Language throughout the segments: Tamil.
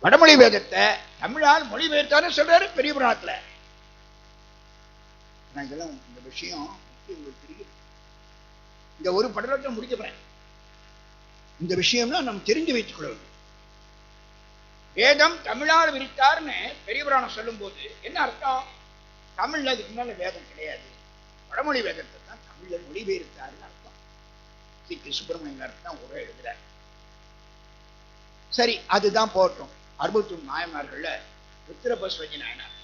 வடமொழி வேதத்தை தமிழால் மொழிபெயர்த்தாரு சொல்றாரு பெரிய புராணத்துல. நான் இதெல்லாம் இந்த விஷயம் உங்களுக்கு தெரியும். இந்த ஒரு படலத்தை முடிக்க போறேன். இந்த விஷயம்னா நம்ம தெரிஞ்சு வைத்துக் கொள்ள வேதம் தமிழால் விரித்தார்னு பெரிய புராணம் சொல்லும் போது என்ன அர்த்தம்? தமிழ்ல அதுக்கு மேல வேதம் கிடையாது. வடமொழி வேதத்தை தான் தமிழ்ல மொழிபெயர்த்தாருன்னு அர்த்தம். சி. கே. சுப்பிரமணியன் அர்த்தம் உரை எழுதுறார். சரி அதுதான் போட்டோம் அறுபத்தி நாயன்மார்கள்ல ருத்திரபஸ்வஜி நாயனார்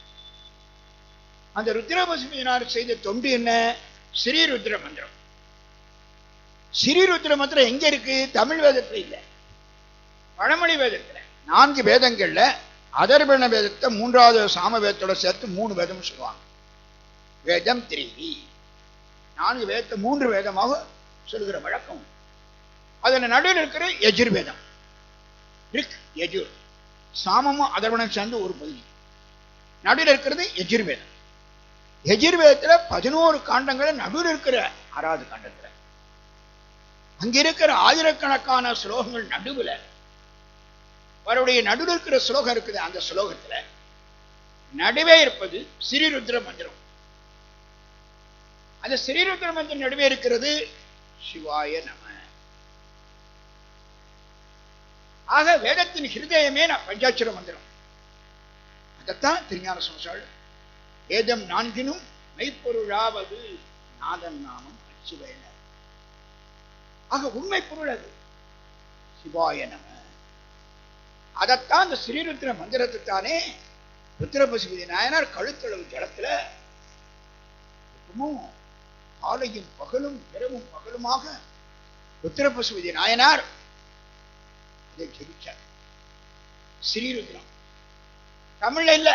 அந்த ருத்ரபசுமினார் செய்த தொண்டு என்ன? ஸ்ரீருத்ர மந்திரம். ஸ்ரீருத்ர மந்திரம் எங்க இருக்கு? தமிழ் வேதத்துல இல்ல. பழமொழி வேதத்துல. நான்கு வேதங்கள்ல அதர்பண வேதத்தை மூன்றாவது சாம வேதத்தோட சேர்த்து மூணு வேதம் சொல்லுவாங்க. வேதம் திரி. நான்கு வேதத்தை மூன்று வேதமாக சொல்லுகிற வழக்கம். அதன் நடுவில் இருக்கிற யஜுர்வேதம். ரிக் யஜுர். சாமமும் அதர்வணம் சேர்ந்து ஒரு பகுதி. நடுவில் இருக்கிறது எஜிர்வேதம் எஜிர்வேதத்துல பதினோரு காண்டங்கள் நடுவில் இருக்கிற ஆறாவது காண்டத்துல. அங்க இருக்கிற ஆயிரக்கணக்கான ஸ்லோகங்கள் நடுவுல. அவருடைய நடுவில் இருக்கிற ஸ்லோகம் இருக்குது அந்த ஸ்லோகத்துல. நடுவே இருப்பது ஸ்ரீருத்ர மந்திரம். அந்த ஸ்ரீருத்ர மந்திரம் நடுவே இருக்கிறது சிவாய நம. ஆக வேதத்தின் ஹிருதயமே நான் பஞ்சாட்சர மந்திரம். அதைத்தான் திருஞான சம்சாள் வேதம் நான்கினும் மெய்ப்பொருளாவது நாதன் நாமம் சிவன ஆக உண்மை பொருள் அது. சிவாய நம. அதைத்தான் இந்த ஸ்ரீருத்ர மந்திரத்தை தானே ருத்ரபசுபதி நாயனார் கழுத்தளவு ஜலத்துல எப்பவும் காலையும் பகலும் இரவும் பகலுமாக ருத்ரபசுபதி நாயனார் அதை ஜெபிச்சார். ஸ்ரீருத்ரம் தமிழ்ல இல்ல.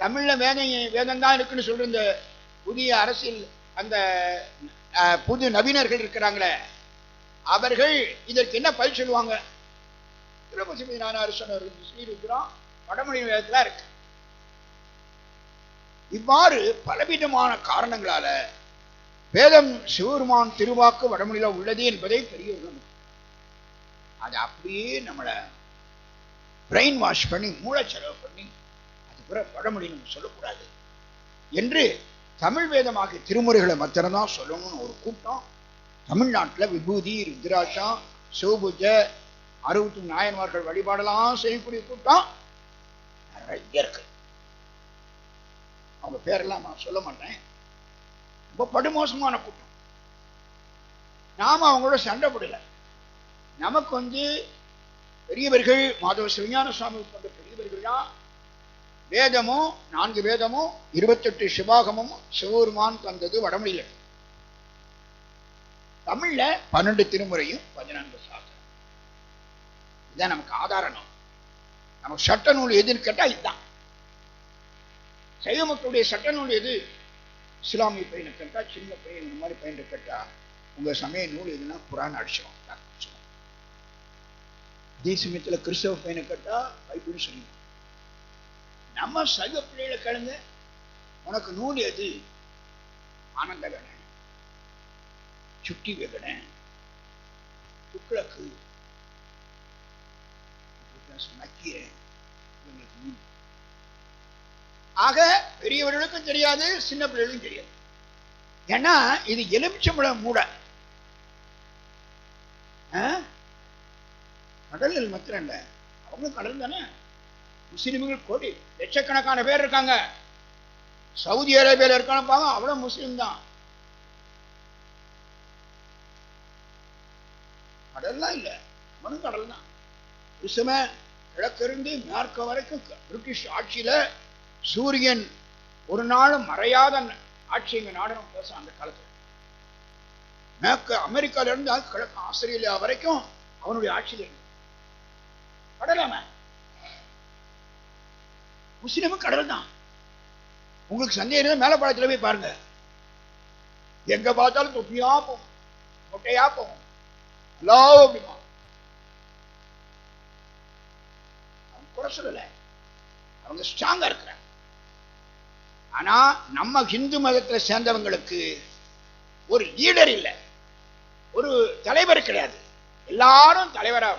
தமிழ்ல வேதம் வேதம் தான் இருக்குன்னு சொல்ற இந்த புதிய அரசியல் அந்த புது நவீனர்கள் இருக்கிறாங்களே அவர்கள் இதற்கு என்ன பதில் சொல்லுவாங்க? திருப்பதி நானார் ஸ்ரீருத்ரம் வடமொழி வேதத்துல இருக்கு. இவ்வாறு பலவிதமான காரணங்களால வேதம் சிவருமான் திருவாக்கு வடமொழியில உள்ளது என்பதை பெரிய அது அப்படியே நம்மளை பிரெயின் வாஷ் பண்ணி மூளை செலவு பண்ணி அது பிற வடமொழி நம்ம சொல்லக்கூடாது. என்று தமிழ் வேதமாக திருமுறைகளை மாத்திரம்தான் சொல்லணும்னு ஒரு கூட்டம். தமிழ்நாட்டில் விபூதி ருத்ராட்சம் சிவபூஜ அறுபத்தி நாயன்மார்கள் வழிபாடெல்லாம் செய்யக்கூடிய கூட்டம் நிறைய இருக்கு. அவங்க பேரெல்லாம் நான் சொல்ல மாட்டேன். ரொம்ப படுமோசமான கூட்டம். நாம அவங்களோட சண்டை போடல. நமக்கு வந்து பெரியவர்கள் மாதவ சிவஞான சுவாமி போன்ற பெரியவர்கள் தான். வேதமும் நான்கு வேதமும் இருபத்தெட்டு சிவாகமும் சிவபெருமான் தந்தது வடமொழியில. தமிழ்ல பன்னெண்டு திருமுறையும் பதினான்கு சாஸ்திரம். இதான் நமக்கு ஆதாரணம். நமக்கு சட்ட நூல் எதுன்னு கேட்டா இதுதான். சைவ மக்களுடைய சட்ட நூல் எது? இஸ்லாமிய பையனை கேட்டா சின்ன பையன் இந்த மாதிரி பையன் கேட்டா உங்க சமய நூல் எதுனா புராண அடிச்சிடும் அதே கிறிஸ்தவ பையனை கேட்டா பைபிள்னு சொல்லிடுவோம் நம்ம சைவ பிள்ளைகளை கலந்து உனக்கு நூல் எது? ஆனந்த கடன் சுட்டி வேகடன் துக்ளக்கு நக்கிய. இவங்களுக்கு நூல் ஆக பெரியவர்களுக்கும் தெரியாது சின்ன பிள்ளைகளுக்கும் தெரியாது. ஏன்னா இது எலுமிச்சம்பழம் மூட. ஆ? கடலில் மாத்திரம் இல்ல அவங்களும் கடல் தானே? முஸ்லீம்கள் கோடி லட்சக்கணக்கான பேர் இருக்காங்க. சவுதி அரேபியால இருக்கான்னு பாங்க அவ்வளவு முஸ்லிம் தான். கடல்லாம் இல்ல அவனும் கடல் தான். விஷமே கிழக்கிருந்து மேற்க வரைக்கும் பிரிட்டிஷ் ஆட்சியில சூரியன் ஒரு நாளும் மறையாத ஆட்சி எங்கள் நாடகம் பேச அந்த காலத்துல. மேற்கு அமெரிக்காவிலிருந்து கிழக்கு ஆஸ்திரேலியா வரைக்கும் அவனுடைய ஆட்சியில் இருந்தது கடலாம. முஸ்லிமும் கடல் தான் உங்களுக்கு சந்தேகம் மேல பழத்தில் போய் பாருங்க. எங்க பார்த்தாலும் தொப்பியா போகும். தொட்டையா போகும். எல்லாம் அப்படிமா குறை சொல்லல. அவங்க ஸ்ட்ராங்கா இருக்கிறாங்க. ஆனா நம்ம ஹிந்து மதத்துல சேர்ந்தவங்களுக்கு ஒரு லீடர் இல்லை. ஒரு தலைவர் கிடையாது. எல்லாரும் தலைவரா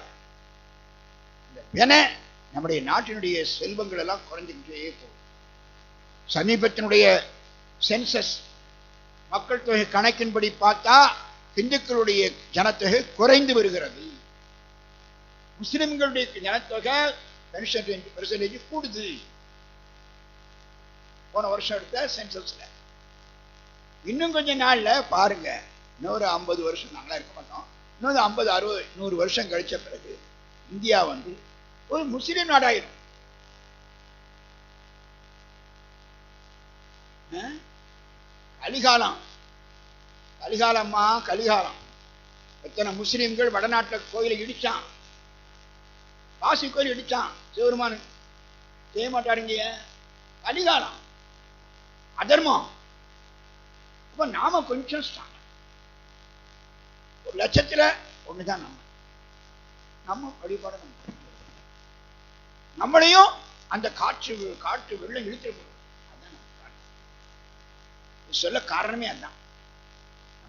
இந்த நம்முடைய நாட்டினுடைய செல்வங்கள் எல்லாம் குறைஞ்சிக்கிட்டே போகும் சமீபத்தினுடைய சென்சஸ் மக்கள் தொகை கணக்கின்படி பார்த்தா இந்துக்களுடைய ஜனத்தொகை குறைந்து வருகிறது. முஸ்லிம்களுடைய ஜனத்தொகை பெர்சன்டேஜ் கூடுது. போன வருஷம் எடுத்த சென்சஸ்ல. இன்னும் கொஞ்ச நாள்ல பாருங்க. இன்னொரு ஐம்பது வருஷம் நாங்களா இருக்க மாட்டோம். இன்னொரு ஐம்பது அறுபது நூறு வருஷம் கழிச்ச பிறகு இந்தியா வந்து ஒரு முஸ்லிம் நாடாயிரும். கலிகாலம். கலிகாலம்மா கலிகாலம். எத்தனை முஸ்லிம்கள் வடநாட்டில் கோயிலை இடிச்சான். காசி கோயில் இடிச்சான். சிவருமான் செய்ய மாட்டாருங்க. கலிகாலம். அதர்மம். அப்ப நாம கொஞ்சம் ஒரு லட்சத்துல ஒண்ணுதான் நம்ம. நம்ம வழிபாடு நம்ம நம்மளையும் அந்த காற்று காற்று வெள்ளம் இழுத்துட்டு இது சொல்ல காரணமே அதான்.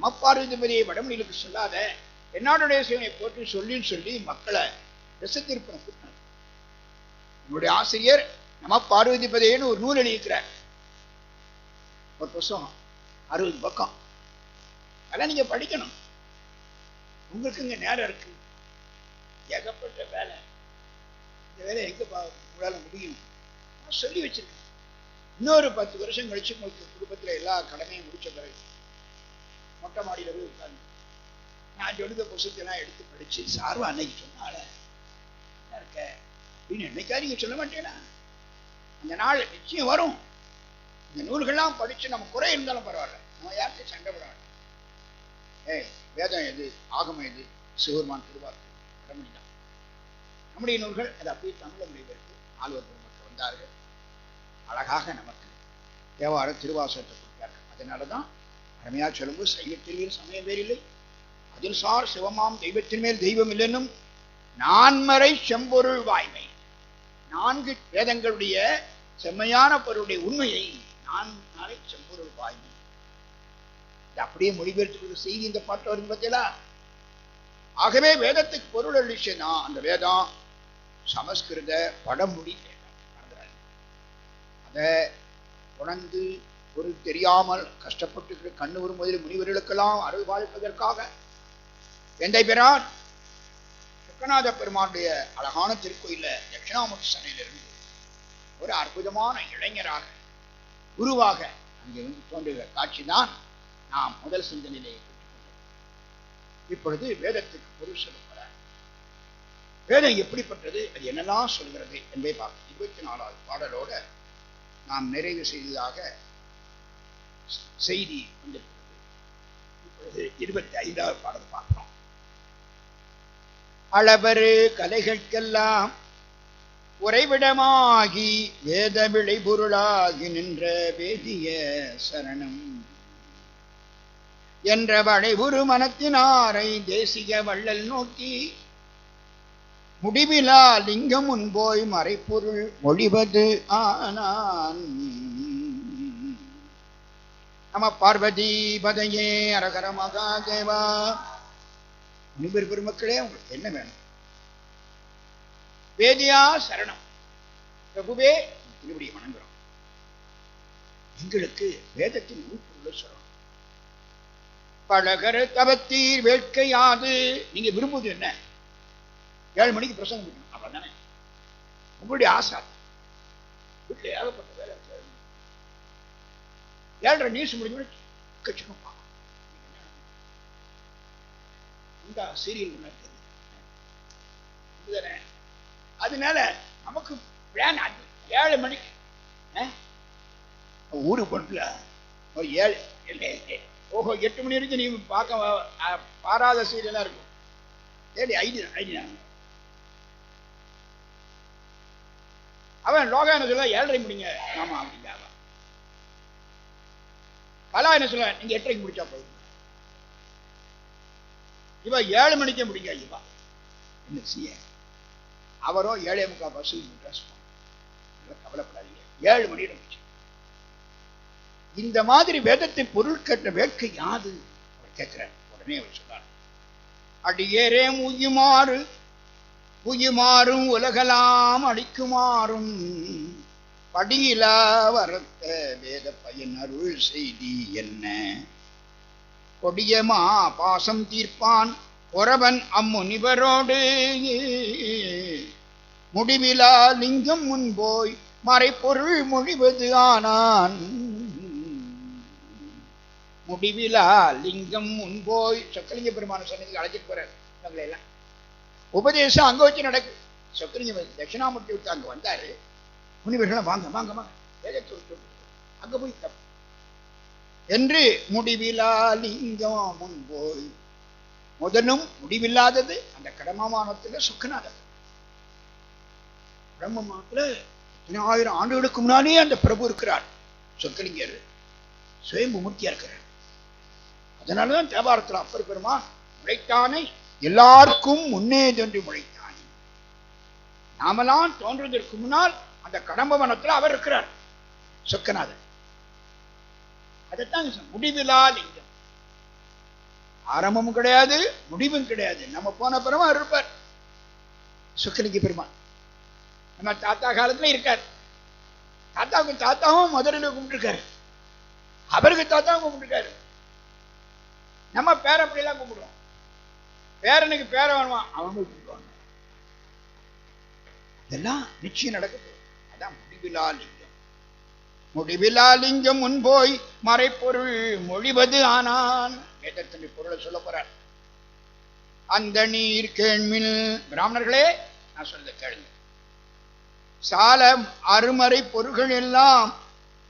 நம்ம பார்வதிபதியை வடமொழிகளுக்கு சொல்லாத என்னோட சிவனை போட்டு சொல்லின்னு சொல்லி மக்களை திசை கூட்டினார் என்னுடைய ஆசிரியர் நம பார்வதிபதியேன்னு ஒரு நூல் எழுதியிருக்கிறார். ஒரு புஸ்தகம் அறுபது பக்கம். அதெல்லாம் நீங்க படிக்கணும். உங்களுக்கு இங்க நேரம் இருக்கு. ஏகப்பட்ட வேலை. இந்த வேலை எங்க பா- உங்களால முடியும். நான் சொல்லி வச்சிருக்கேன். இன்னொரு பத்து வருஷம் கழிச்சு உங்களுக்கு குடும்பத்துல எல்லா கடமையும் முடிச்ச பிறகு மொட்டை மாடியில போய் உட்காந்து நான் எழுத புஸ்தகத்தெல்லாம் எடுத்து படிச்சு சார்வா அன்னைக்கு சொன்னால என்ன இருக்க? அப்படின்னு என்னைக்கா நீங்க சொல்ல மாட்டேனா அந்த நாள் நிச்சயம் வரும். இந்த நூல்கள்லாம் படிச்சு நம்ம குறை இருந்தாலும் பரவாயில்ல. நம்ம யார்கிட்ட சண்டை விட ஏய் வேதம் எது? ஆகமம் எது? சிவருமான் திருவார்த்தை. கடமணி தான். நம்முடைய நூல்கள் அது அப்படியே தமிழ மொழிபெயர்த்து ஆழ்வார் பெருமக்கள் வந்தார்கள் அழகாக நமக்கு தேவார திருவாசகத்தை கொடுத்தார்கள் அதனால தான் அருமையா சொல்லும்போது சைவ திருவியில் சமயம் வேறில்லை அதில் சார் சிவமாம் தெய்வத்தின் மேல் தெய்வம் இல்லைன்னும் நான்மறை செம்பொருள் வாய்மை. நான்கு வேதங்களுடைய செம்மையான பொருளுடைய உண்மையை நான் நாளை செம்பொருள் வாய்மை. இது அப்படியே மொழிபெயர்த்து செய்தி இந்த பாட்டு வரும் பார்த்தீங்களா ஆகவே வேதத்துக்கு பொருள் அளிச்சுனா? அந்த வேதம் சமஸ்கிருத வடமொழி வேதம் அதை உணர்ந்து ஒரு தெரியாமல் கஷ்டப்பட்டு கண்ணு வரும் முதலில் முனிவர்களுக்கெல்லாம் அருள் வாழ்ப்பதற்காக எந்தை பெறான் சுக்கநாத பெருமானுடைய அழகான திருக்கோயில தட்சிணாமூர்த்தி சனையிலிருந்து ஒரு அற்புதமான இளைஞராக குருவாக அங்கே வந்து தோன்றுகிற காட்சி தான் நாம் முதல் சிந்தனையிலே பெற்றுக்கொண்டோம். இப்பொழுது வேதத்துக்கு பொருள் சொல்லும் வேதம் எப்படிப்பட்டது? அது என்னெல்லாம் சொல்கிறது என்பதை பார்ப்போம். இருபத்தி நாலாவது பாடலோட நாம் நிறைவு செய்ததாக செய்தி வந்திருக்கிறது. இப்பொழுது இருபத்தி ஐந்தாவது பாடல் பார்க்கிறோம் அளவரு கலைகளுக்கெல்லாம் உறைவிடமாகி வேத விளைபொருளாகி நின்ற வேதிய சரணம். என்ற வளைவுரு மனத்தினாரை தேசிக வள்ளல் நோக்கி முடிவிலா லிங்கம் முன்போய் மறைப்பொருள் மொழிவது ஆனான். நம பார்வதி பதையே அரகர மகாதேவா. முனிவர் பெருமக்களே உங்களுக்கு என்ன வேணும்? வேதியா சரணம். பிரபுவே திருவடி வணங்குறோம். எங்களுக்கு வேதத்தின் உட்பொருளை சொல்லணும் பழகர தவத்தீர் வேட்கையாது. நீங்க விரும்புவது என்ன? ஏழு மணிக்கு பிரசங்கம் பண்ணணும் அவ்வளவுதானே? உங்களுடைய ஆசை வீட்டில் ஏகப்பட்ட வேலை ஏழரை நியூஸ் முடிஞ்சு கட்சிக்கும் இந்த சீரியல் நடக்குது இதுதானே அதனால நமக்கு பிளான் அது. ஏழு மணிக்கு அஹ், ஊருக்கு போனதுல ஒரு ஏழு ஓஹோ எட்டு மணி வரைக்கும் நீ பார்க்க பாராத சீரியலாக இருக்கும். சரி ஐடி ஐடி அவன் லோகா என்ன சொல்ல ஏழரை முடிங்க. ஆமா அப்படிங்க பலா கலா என்ன சொல்ல நீங்க எட்டரைக்கு முடிச்சா போதும். இவ ஏழு மணிக்கே முடிங்க இவா. என்ன செய்ய? அவரோ ஏழே முக்கால் பஸ் ட்ரெஸ் கவலைப்படாதீங்க. ஏழு மணியில முடிச்சு. இந்த மாதிரி வேதத்தை பொருள் கேட்ட வேட்கை யாது அவர் கேட்கிறார். உடனே அவர் சொன்னார் அடியேரே முயுமாறு புயுமாறும் உலகலாம் அடிக்குமாறும் படியிலா வரத்த வேத பயன் அருள் செய்தி என்ன? கொடியமா பாசம் தீர்ப்பான் பொறவன் அம்முனிவரோடு. முடிவிலா லிங்கம் முன்போய் மறைப்பொருள் மொழிவது ஆனான். முடிவிலா லிங்கம் முன்போய் சொக்கலிங்க பெருமான சன்னதிக்கு அழைச்சிட்டு போறார். எல்லாம் உபதேசம் அங்க வச்சு நடக்கு. சொக்கலிங்க தட்சிணாமூர்த்தி விட்டு அங்க வந்தாரு. முனிவர்கள் வாங்க வாங்க வாங்க. அங்க போய் தப்பு என்று முடிவிலா லிங்கம் முன்போய் முதலும் முடிவில்லாதது அந்த கடமமானத்துல சுக்கநாதர். பிரம்மமானத்துல ஆயிரம் ஆண்டுகளுக்கு முன்னாலே அந்த பிரபு இருக்கிறார். சொக்கலிங்கர் சுயம்பு மூர்த்தியா இருக்கிறார். அதனாலதான் தேவாரத்தில் அப்பர் பெருமா முளைத்தானை எல்லாருக்கும் முன்னே தோன்றி முளைத்தான் நாமெல்லாம் தோன்றுவதற்கு முன்னால் அந்த கடம்பவனத்தில் அவர் இருக்கிறார். சொக்கநாதன் அதைத்தான் முடிவிலா லிங்கம். ஆரம்பமும் கிடையாது முடிவும் கிடையாது. நம்ம போன பிறமா இருப்பார். சுக்கலிங்க பெருமான் நம்ம தாத்தா காலத்துல இருக்கார். தாத்தாவுக்கு தாத்தாவும் மதுரையில் கும்பிட்டுருக்காரு. அவருக்கு தாத்தாவும் கும்பிட்டுருக்காரு. நம்ம பேர அப்படியெல்லாம் கும்பிடுவோம். பேரனுக்கு பேர வேணுவான் அவன் போய் இதெல்லாம் நிச்சயம் நடக்குது. அதான் முடிவிலா லிங்கம். முடிவிலா லிங்கம் முன்போய் மறைப்பொருள் மொழிவது ஆனான். வேதத்தின் பொருளை சொல்ல போறார். அந்த நீர் கேள்மில் பிராமணர்களே நான் சொல்ல கேளுங்க. சால அருமறை பொருள்கள் எல்லாம்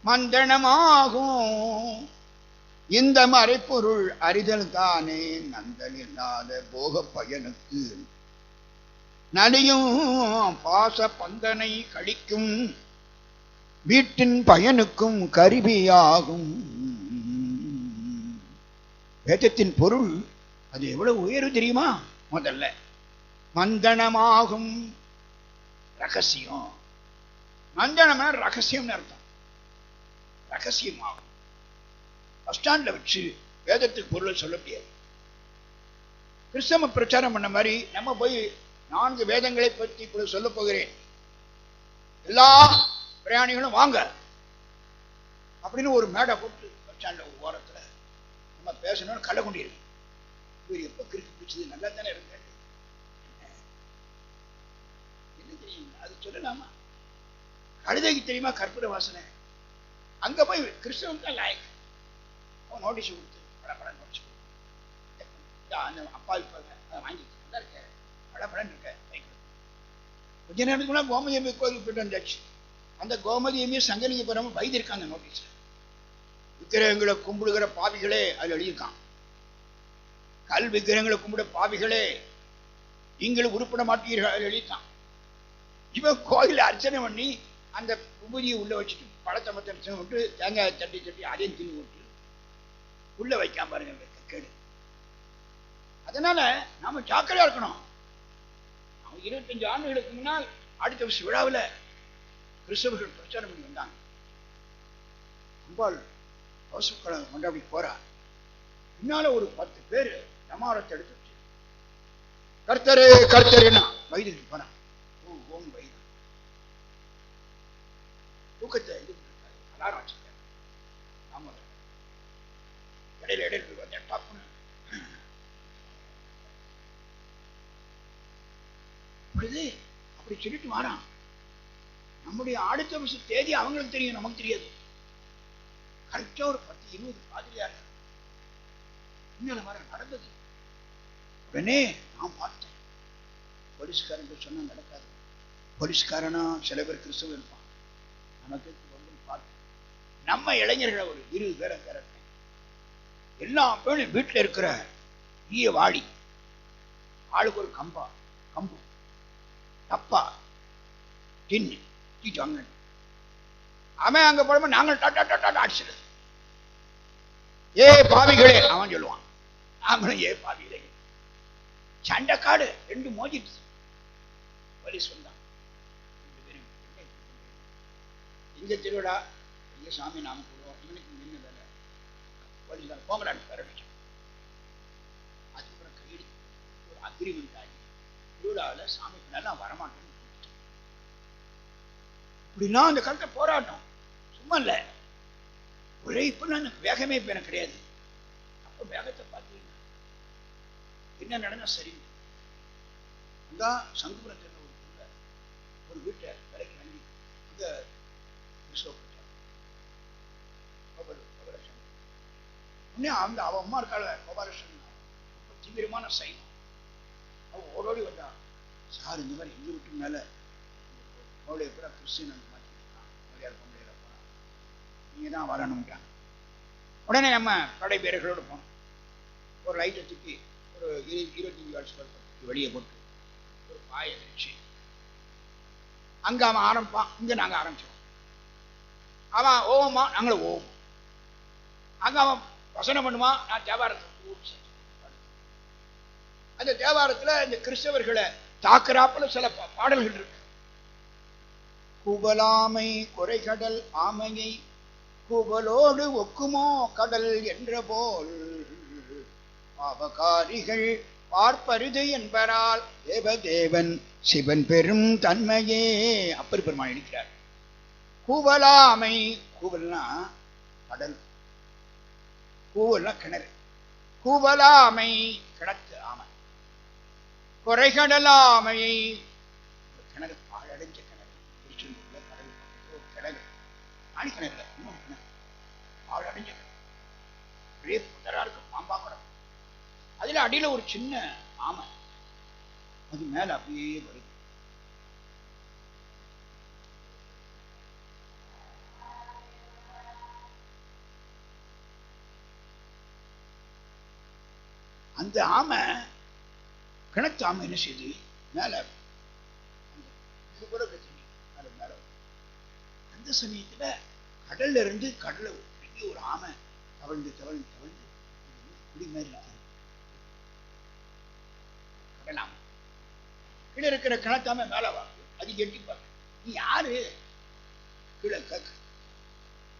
மந்தனமாகும். இந்த மறைப்பொருள் அறிதல் தானே நந்தல் இல்லாத போக பயனுக்கு. நடியும் பாச பந்தனை கழிக்கும் வீட்டின் பயனுக்கும் கருவியாகும். வேதத்தின் பொருள் அது எவ்வளவு உயர்வு தெரியுமா? முதல்ல மந்தனமாகும் ரகசியம். மந்தனம்னா ரகசியம்னு அர்த்தம். ரகசியமாகும். பஸ் ஸ்டாண்ட்ல வச்சு வேதத்துக்கு பொருளை சொல்ல முடியாது. கிறிஸ்தவ பிரச்சாரம் பண்ண மாதிரி நம்ம போய் நான்கு வேதங்களை பற்றி இப்பொழுது சொல்ல போகிறேன். எல்லா பிரயாணிகளும் வாங்க. அப்படின்னு ஒரு மேடை போட்டு பஸ் ஸ்டாண்ட்ல ஒரு ஓரத்துல நம்ம பேசணும்னு கள்ள கொண்டிருக்கு இவர் எப்ப கிறுக்கு பிடிச்சது? நல்லா தானே இருக்காரு. என்ன தெரியும்? அது சொல்லலாமா? கழுதைக்கு தெரியுமா? கற்பூர வாசனை. அங்க போய் கிறிஸ்தவன் தான் லாயக்கு நோட்டீஸ் கொடுத்து பட பட நோட்டீஸ் கொடுத்து. அந்த அப்பா இப்போ அதை வாங்கி நல்லா இருக்க பட படம் இருக்க கொஞ்ச நேரத்துக்கு கோமதி அம்மி கோயிலுக்கு போயிட்டு வந்தாச்சு. அந்த கோமதி அம்மியை சங்கலிங்கபுரம் வைத்திருக்கான் அந்த நோட்டீஸில் விக்கிரகங்களை கும்பிடுகிற பாவிகளே அது எழுதியிருக்கான். கல் விக்கிரகங்களை கும்பிட பாவிகளே நீங்களும் உருப்பிட மாட்டீர்கள் எழுதித்தான் எழுதிட்டான் இவன் கோயிலில் அர்ச்சனை பண்ணி அந்த குபதியை உள்ள வச்சுட்டு பழத்தை மத்த அர்ச்சனை விட்டு தேங்காய் தட்டி தட்டி அதையும் தின்னு விட்டு உள்ள வைக்காம பாருங்க கேடு. அதனால நாம ஜாக்கிரதையா இருக்கணும். அவங்க இருபத்தஞ்சு ஆண்டுகளுக்கு முன்னால் அடுத்த வருஷம் விழாவில் கிறிஸ்தவர்கள் பிரச்சாரம் பண்ணி வந்தாங்க. அம்பாள் யோசுக்களை கொண்டாடி போறா. பின்னால ஒரு பத்து பேர் சமாரத்தை எடுத்து வச்சு கர்த்தரு கர்த்தருன்னா வைதுக்கு போனான் ஓ ஓம் வயது தூக்கத்தை இது அலாரம் வச்சுட்டாரு ஆமா இடையில இடையில வந்து டப்புன்னு இப்படிது அப்படி சொல்லிட்டு வாரான் நம்முடைய அடுத்த வருஷம் தேதி அவங்களுக்கு தெரியும் நமக்கு தெரியாது கரெக்டா ஒரு பத்து இருபது பாதிரியார் இன்னொரு வர நடந்தது உடனே நான் பார்த்தேன் போலீஸ்காரங்க சொன்னா நடக்காது போலீஸ்காரனா சில பேர் கிறிஸ்தவ இருப்பான் நமக்கு ரொம்ப பார்த்து நம்ம இளைஞர்களை ஒரு இருபது பேரை திரட்டேன் எல்லா பேரும் வீட்டில் இருக்கிற ஈய வாடி ஆளுக்கு ஒரு கம்பா கம்பு. தப்பா தின்னு தூக்கிட்டு வாங்க அவன் அங்கே போடும்போது நாங்கள் டாட்டா டாட்டா அடிச்சிடு ஏ பாவிகளே அவன் சொல்லுவான். நாங்களும் ஏ பாவிகளே. சண்டை காடு ரெண்டு மோதிட்டு வலி சொன்னான் ரெண்டு பேரும். இங்க திருவிழா? இங்க சாமி நாம போடுவோம். இவனுக்கு நின்று வேலை போலீஸ்கார போங்கடான்னு பேர வச்சோம் அதுக்கப்புறம் கையெழுத்து ஒரு அக்ரிமெண்ட் ஆகி திருவிழாவில் சாமி பின்னால நான் வரமாட்டேன்னு இப்படின்னா அந்த காலத்தை போராட்டம். சும்மா இல்லை. ஒரே இப்ப நான் வேகமே இப்போ எனக்கு கிடையாது. அப்போ வேகத்தை பார்த்தீங்கன்னா என்ன நடந்தால் சரி? அதான் சங்குபுரத்தில் ஒரு ஊர்ல ஒரு வீட்டை விலைக்கு வாங்கி அங்க விசுவப்பட்டார் கோபாலகிருஷ்ணன் இன்னும் அந்த அவ அம்மா இருக்காள் கோபாலகிருஷ்ணன். ரொம்ப தீவிரமான சைவம். அவன் ஓடோடி வந்தா சார் இந்த மாதிரி எங்க வீட்டு மேல மோடைய கூட கிறிஸ்டின் அந்த மாதிரி இருக்கான். மலையாள தான் வரணும்ட்டான். உடனே நம்ம படை வீரர்களோடு போனோம். ஒரு லைட்டை தூக்கி ஒரு இரு இருபத்தஞ்சு வருஷம் வெளியே போட்டு ஒரு பாயை வச்சு அங்க அவன் ஆரம்பிப்பான் இங்க நாங்க ஆரம்பிச்சோம் அவன் ஓவமா நாங்களும் ஓவம் அங்க அவன் வசனம் பண்ணுவான் நான் தேவாரத்தை அந்த தேவாரத்துல இந்த கிறிஸ்தவர்களை தாக்குறாப்புல சில பா- பாடல்கள் இருக்கு. குபலாமை குறைகடல் ஆமையை குபலோடு ஒக்குமோ கடல் என்ற போல். பாவகாரிகள் பார்ப்பரிது என்பரால் தேவதேவன் சிவன் பெரும் தன்மையே. அப்பர் பெருமாள் இருக்கிறார் கூவலாமை கூவல்னா கடல். கூவல்னா கிணறு. கூவலாமை கிணத்து ஆமை. குறைகடலாமையை கிணறு பாழடைஞ்ச கிணறு. திருச்செந்தூர்ல கடல் ஒரு கிணறு. நாடி கிணறு இன்னொரு கிணறு. பாழடைஞ்ச கிணறு. ஒரே புத்தரா இருக்கும் பாம்பா கூட. அதுல அடியில ஒரு சின்ன ஆமை. அது மேல அப்படியே அந்த ஆமை கிணத்து ஆமை என்ன செய்யுது? மேலே அந்த இது கூட கத்தினி அது மேல அந்த சமயத்துல கடல்ல இருந்து கடலை பெரிய ஒரு ஆமை தவழ்ந்து தவழ்ந்து தவழ்ந்து குடி மாதிரி நிக்குது. கீழே இருக்கிற கிணத்தாம மேல வாங்க அது எட்டி பார்க்க நீ யாரு? கீழே கக்கு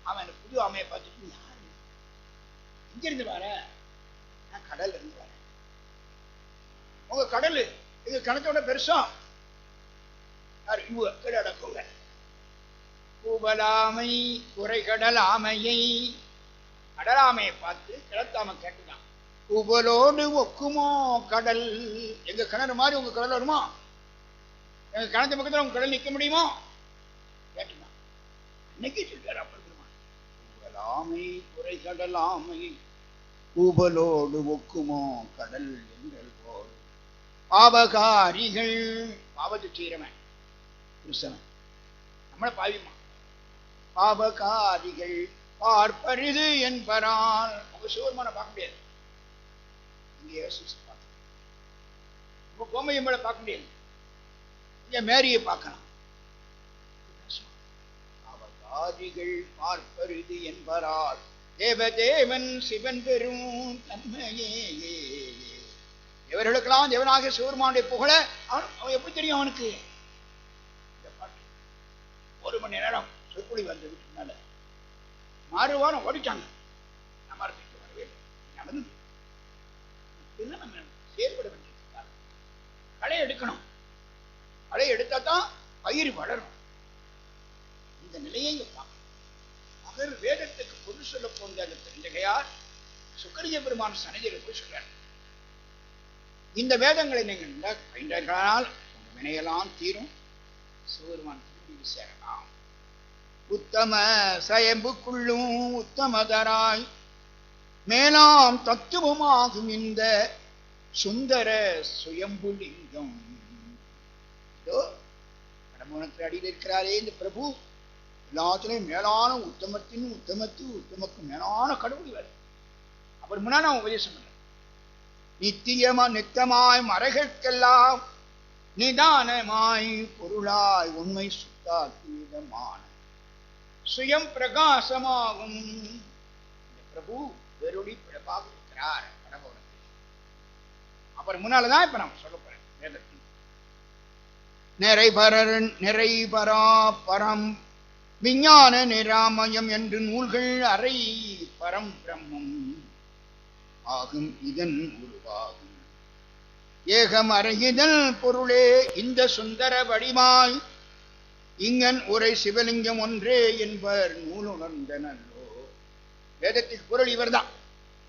அவன் அந்த புது ஆமையை பார்த்துட்டு நீ யாரு? இங்கிருந்து வர? நான் கடல்ல இருந்து வரேன் உங்க கடல். இது கிணத்தோட பெருசா? யாரு? இவங்க பூவலாமை குறைகடல் ஆமையை கடலாமையை பார்த்து கிளத்தாம கேட்டுதான். உபலோடு ஒக்குமோ கடல்? எங்க கிணறு மாதிரி உங்க கடல் வருமா? எங்க கிணத்து பக்கத்தில் உங்க கடல் நிக்க முடியுமோ? கேட்டுதான். இன்னைக்கு சொல்றாரு அப்பர் பெருமான். உபலாமை குறைகடல் ஆமை ஒக்குமோ கடல் எங்கள் பாவகாரிகள். பாவத்து செய்கிறவன் கிறிஸ்தவன் நம்மள பாவிமா பாவகாரிகள் பார்ப்பரிது என்பரால் அவங்க சிவருமான பார்க்க முடியாது. இங்கே பார்க்கணும் பார்க்கலாம் உங்க பொம்மையம்மளை பார்க்க முடியாது. இங்கே மேரியை பார்க்கலாம். பாவகாரிகள் பார்ப்பரிது என்பரால் தேவதேவன் சிவன் பெரும் தன்மையே இவர்களுக்கெல்லாம் தேவனாக சிவருமானுடைய புகழ அவன் அவன் எப்படி தெரியும் அவனுக்கு? இந்த பாட்டு. ஒரு மணி நேரம் சொற்பொழி வந்து வீட்டுக்கு மாறுவாரம் ஓடிட்டாங்க. நம்ம அரசுக்கு வரவே இல்லை. நடந்தது. நம்ம செயல்பட வேண்டியது களை எடுக்கணும். களை எடுத்தா தான் பயிர் வளரும். இந்த நிலையை இங்க மகர் வேதத்துக்கு பொது சொல்ல போன்ற அந்த தெரிஞ்சகையார் சுக்கரிய பெருமான் சனதியில் போய் சொல்றாரு. இந்த வேதங்களை நீங்கள் நன்றாக பயின்றார்களால் வினையெல்லாம் தீரும். சிவபெருமான் சேரலாம். உத்தம சயம்புக்குள்ளும் உத்தமதராய் மேலாம் தத்துவமாகும் இந்த சுந்தர சுயம்புலிங்கம். இதோ அடியில் இருக்கிறாரே இந்த பிரபு. எல்லாத்துலயும் மேலான உத்தமத்தின் உத்தமத்து உத்தமக்கு மேலான கடவுள் வேறு அவர் முன்னாடி நான் உபதேசம் பண்ண நித்தியமா நித்தமாய் மறைகளுக்கெல்லாம் நிதானமாய் பொருளாய் உண்மை சுத்தாத்தீதமான சுயம் பிரகாசமாகும். பிரபு வெறுடி பிழப்பாக இருக்கிறார் கடவுளுக்கு அப்புறம் முன்னாலதான் இப்ப நான் சொல்ல போறேன் வேதத்தில். நிறைபரர் நிறைபரா பரம் விஞ்ஞான நிராமயம் என்று நூல்கள் அறை பரம் பிரம்மம். ஆகும் இதன் உருவாகும். ஏகம் அருகிதல் பொருளே இந்த சுந்தர வடிவாய் இங்கன் உரை சிவலிங்கம் ஒன்றே என்பர் நூலுணர்ந்தனல்லோ வேதத்துக்கு பொருள் இவர்தான்.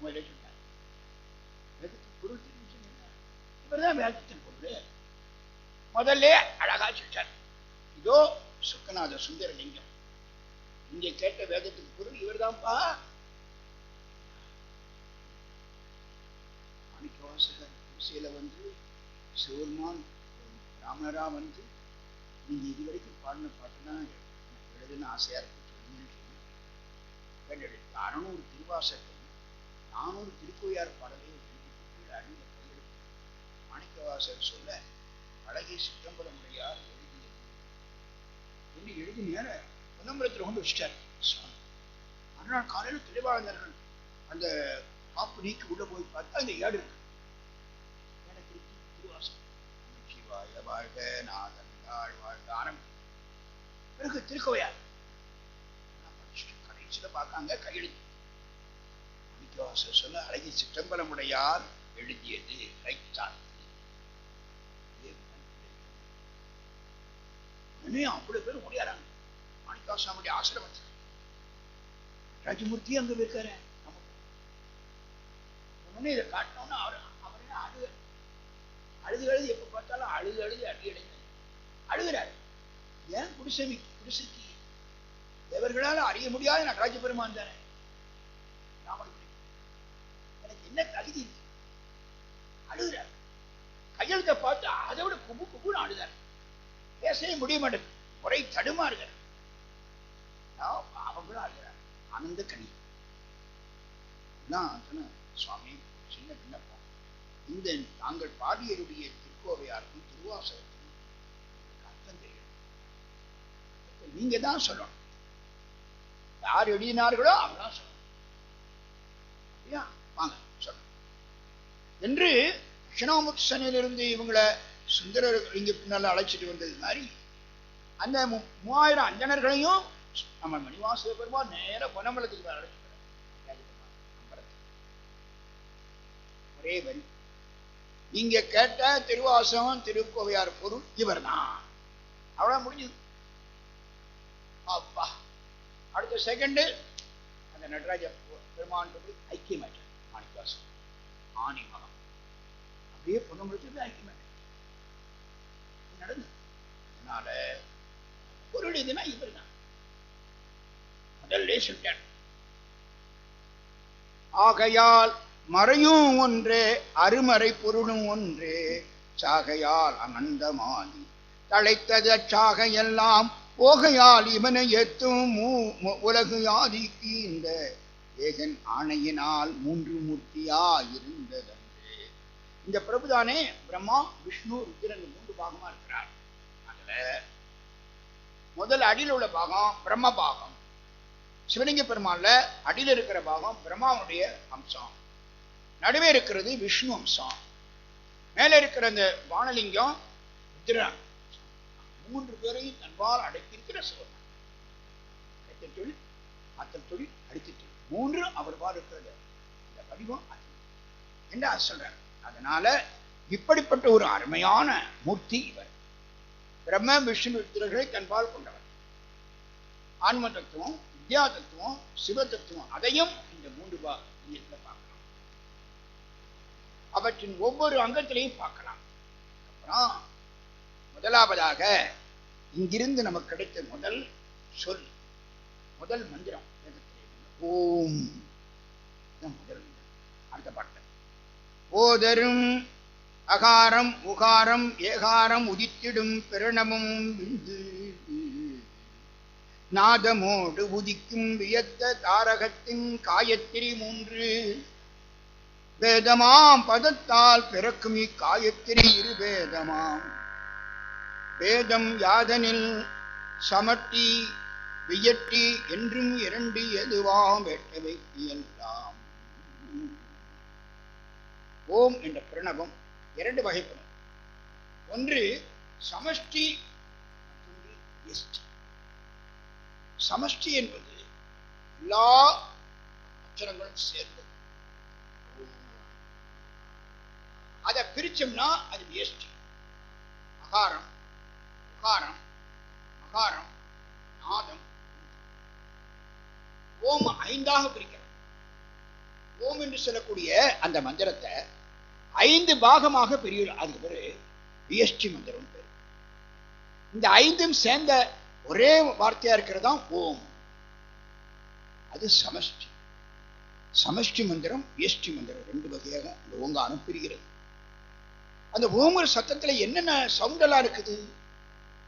முதல்ல சொன்னார். பொருள் இவர்தான் வேதத்தின் பொருள். முதல்ல அழகா சொல்றார் இதோ சுக்கநாத சுந்தரலிங்கம். இங்கே கேட்ட வேதத்துக்கு பொருள் இவர்தான்ப்பா மாணிக்கவாசகர் குசேல வந்து சிவருமான் ராமனரா வந்து நீங்கள் இது வரைக்கும் பாடின பாட்டுனா எனக்கு எழுதுன்னு ஆசையாக இருக்கு சொல்லுங்கன்னு சொல்லி வேண்டெடுத்து அறநூறு திருவாசகம் ஒரு திருக்கோயார் பாடலை எழுதி அழிந்த கையெழுத்து மாணிக்கவாசகர் சொல்ல அழகை சிற்றம்பல முறையார் எழுதியது என்று எழுதி நேர பொன்னம்பலத்தில் கொண்டு வச்சிட்டார் சுவாமி. மறுநாள் காலையில் தெளிவாளர்கள் அந்த காப்பு நீக்கி உள்ள போய் பார்த்தா அந்த ஏடு இருக்கு ஏடை திருப்பி திருவாசகம் வாழ்க வாழ்க நாதன் தாழ் வாழ்க ஆரம்பி பிறகு திருக்கோயார் கடைசியில் கடைசியில பார்க்காங்க கையெழுத்து. மாணிக்கவாசர் சொல்ல அழகி சிற்றம்பலமுடையார் எழுதியது ரைட்டார் அவ்வளவு பேர் ஓடியாராங்க மாணிக்காசாமுடைய ஆசிரமத்தில் ராஜமூர்த்தி அங்க இருக்காரு நமக்கு உடனே இதை காட்டணும்னு அவர் அழுது அழுது எப்போ பார்த்தாலும் அழுது அழுது அடி அடைந்து அழுகிறார். ஏன் குடிசை குடிசைக்கு எவர்களால் அறிய முடியாத நடராஜ பெருமான் தானே. ராமன் எனக்கு என்ன தகுதி இருக்கு? அழுகிறார். கையெழுத்தை பார்த்து அதை விட குபு குபுன்னு அழுதார் பேசவே முடிய மாட்டேங்குது. முறை தடுமாறுகிறார் அவங்களும் அழுகிறார் ஆனந்த கனி நான் சொன்ன சுவாமி இந்த தாங்கள் பாடியருடைய திருக்கோவையாருக்கும் திருவாசகத்துக்கும் அர்த்தம் தெரியும். நீங்க தான் சொல்லணும். யார் எழுதினார்களோ அவர்தான் சொல்லணும். வாங்க சொல்லணும் என்று தட்சிணாமுத்தனிலிருந்து இவங்களை சுந்தரர் இங்க பின்னால் அழைச்சிட்டு வந்தது மாதிரி அந்த மூவாயிரம் அஞ்சனர்களையும் நம்ம மணிவாச பெருமா நேர பொன்னம்பலத்துக்கு அழைச்சிட்டு ஒரே வரி. நீங்க கேட்ட திருவாசகம் திருக்கோவையார் பொருள் இவர்தான். அவ்வளவு முடிஞ்சது. அப்பா. அடுத்த செகண்ட் அந்த நடராஜ பெருமான் ஐக்கிய ஐக்கியமாயிட்டார் மாணிக்காசம் ஆணி மகம். அப்படியே பொன்னம்பலத்துக்கு ஐக்கியமாயிட்டார் இது நடந்தது? அதனால பொருள் எதுனா இவர் தான் முதல்ல சொல்லிட்டார். ஆகையால் மறையும் ஒன்றே அருமறை பொருளும் ஒன்றே. சாகையால் அனந்தமானி தழைத்தத சாகையெல்லாம் ஓகையால் இவனை எத்தும் மு- உலகு யாதிக்கு இந்த ஏகன் ஆணையினால் மூன்று மூர்த்தியா இருந்ததன்றே இந்த பிரபுதானே பிரம்மா விஷ்ணு ருத்ரன் மூன்று பாகமா இருக்கிறார். அதுல முதல் அடியில் உள்ள பாகம் பிரம்ம பாகம். சிவலிங்க பெருமாள்ல அடியில் இருக்கிற பாகம் பிரம்மாவுடைய அம்சம். நடுவே இருக்கிறது விஷ்ணு அம்சம். மேல இருக்கிற அந்த வானலிங்கம் ருத்ரன். மூன்று பேரையும் தன்பால் அடக்கியிருக்கிற சிவன். கைத்தல் தொழில் ஆத்தல் தொழில் அடித்த தொழில். மூன்று அவர் பால் இருக்கிறது. இந்த வடிவம் அது. என்று சொல்றார்? அதனால இப்படிப்பட்ட ஒரு அருமையான மூர்த்தி இவர். பிரம்ம விஷ்ணு ருத்ரர்களை தன்பால் கொண்டவர். ஆன்ம தத்துவம் வித்யா தத்துவம் சிவ தத்துவம். அதையும் இந்த மூன்று பா லிங்கத்துல பார்க்கலாம் அவற்றின் ஒவ்வொரு அங்கத்திலையும் பார்க்கலாம். அப்புறம் முதலாவதாக இங்கிருந்து நமக்கு கிடைத்த முதல் சொல் முதல் மந்திரம் ஓம். முதல் அடுத்த பாட்டு ஓதரும் அகாரம் உகாரம் ஏகாரம் உதித்திடும் பிரணமும் விந்து. நாதமோடு உதிக்கும் வியத்த தாரகத்தின் காயத்திரி மூன்று. வேதமாம். பதத்தால் பிறக்கும் இக்காயத்திரி இரு வேதமாம். வேதம் யாதனில் சமட்டி வியட்டி என்றும் இரண்டு எதுவாம் வெட்டவை என்றாம் ஓம் என்ற பிரணவம் இரண்டு வகைப்படும். ஒன்று சமஷ்டி மற்றொன்று எஸ்டி சமஷ்டி என்பது எல்லா அச்சரங்களும் சேர்ந்து அதை பிரிச்சோம்னா அது வேஸ்ட் அகாரம் உகாரம் மகாரம் நாதம். ஓம் ஐந்தாக பிரிக்கிறோம் ஓம் என்று சொல்லக்கூடிய அந்த மந்திரத்தை ஐந்து பாகமாக பெரிய அதுக்கு பேரு வியஷ்டி மந்திரம் பேர். இந்த ஐந்தும் சேர்ந்த ஒரே வார்த்தையா இருக்கிறதா ஓம். அது சமஷ்டி. சமஷ்டி மந்திரம் வியஷ்டி மந்திரம் ரெண்டு வகையாக அந்த ஓங்கானம் பிரிகிறது. அந்த ஓங்குற சத்தத்துல என்னென்ன சவுண்டெல்லாம் இருக்குது?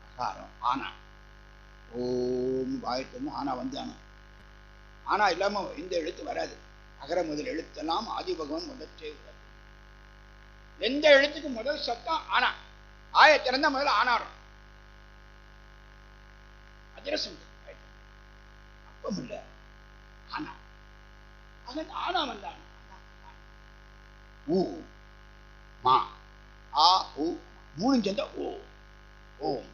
அகாரம் ஆனா. ஓம் வாயத்திலிருந்து ஆனா வந்து ஆனா. இல்லாமல் இல்லாம இந்த எழுத்து வராது. அகர முதல் எழுத்தெல்லாம் ஆதி பகவான் முதற்றே உலகு எந்த எழுத்துக்கு முதல் சத்தம் ஆனா? ஆய திறந்தா முதல்ல ஆனாரம். அதிரசம் அப்பம் இல்லை. ஆனா. அது ஆனா வந்தான் ஊ மா. ஆ ஊ மூணு சேர்ந்தா ஓ ஓம்